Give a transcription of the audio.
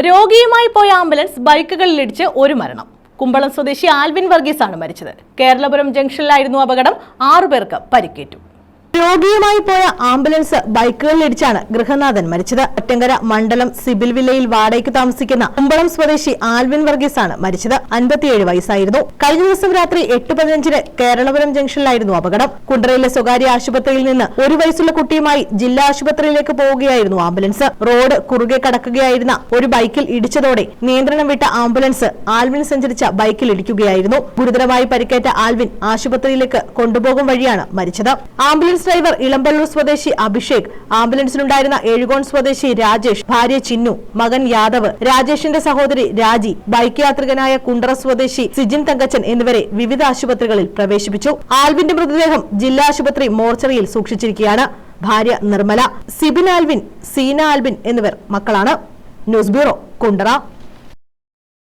രോഗിയുമായി പോയ ആംബുലൻസ് ബൈക്കുകളിലിടിച്ച് ഒരു മരണം. കുമ്പളം സ്വദേശി ആൽവിൻ വർഗീസ് ആണ് മരിച്ചത്. കേരളപുരം ജംഗ്ഷനിലായിരുന്നു അപകടം. ആറുപേർക്ക് പരിക്കേറ്റു. രോഗിയുമായി പോയ ആംബുലൻസ് ബൈക്കുകളിലിടിച്ചാണ് ഗൃഹനാഥൻ മരിച്ചത്. ഒറ്റങ്കര മണ്ഡലം സിബിൽ വില്ലയിൽ വാടകയ്ക്ക് താമസിക്കുന്ന കുമ്പളം സ്വദേശി ആൽവിൻ വർഗീസ് ആണ് മരിച്ചത്. അൻപത്തിയേഴ് വയസ്സായിരുന്നു. കഴിഞ്ഞ ദിവസം രാത്രി എട്ട് പതിനഞ്ചിന് കേരളപുരം ജംഗ്ഷനിലായിരുന്നു അപകടം. കുണ്ടറയിലെ സ്വകാര്യ ആശുപത്രിയിൽ നിന്ന് ഒരു വയസ്സുള്ള കുട്ടിയുമായി ജില്ലാ ആശുപത്രിയിലേക്ക് പോവുകയായിരുന്നു ആംബുലൻസ്. റോഡ് കുറുകെ കടക്കുകയായിരുന്ന ഒരു ബൈക്കിൽ ഇടിച്ചതോടെ നിയന്ത്രണം വിട്ട ആംബുലൻസ് ആൽവിൻ സഞ്ചരിച്ച ബൈക്കിൽ ഇടിക്കുകയായിരുന്നു. ഗുരുതരമായി പരിക്കേറ്റ ആൽവിൻ ആശുപത്രിയിലേക്ക് കൊണ്ടുപോകും വഴിയാണ് മരിച്ചത്. ഡ്രൈവർ ഇളമ്പള്ളൂർ സ്വദേശി അഭിഷേക്. ആംബുലൻസിലുണ്ടായിരുന്ന എഴുകോൺ സ്വദേശി രാജേഷ് ഭാര്യ ചിന്നു മകൻ യാദവ് രാജേഷിന്റെ സഹോദരി രാജി ബൈക്ക് യാത്രികനായ കുണ്ടറ സ്വദേശി സിജിൻ തങ്കച്ചൻ എന്നിവരെ വിവിധ ആശുപത്രികളിൽ പ്രവേശിപ്പിച്ചു. ആൽവിന്റെ മൃതദേഹം ജില്ലാ ആശുപത്രി മോർച്ചറിയിൽ സൂക്ഷിച്ചിരിക്കുകയാണ്. ഭാര്യ നിർമ്മല സിബിൻ ആൽവിൻ സീന ആൽവിൻ എന്നിവർ മക്കളാണ്. News bureau Kundara.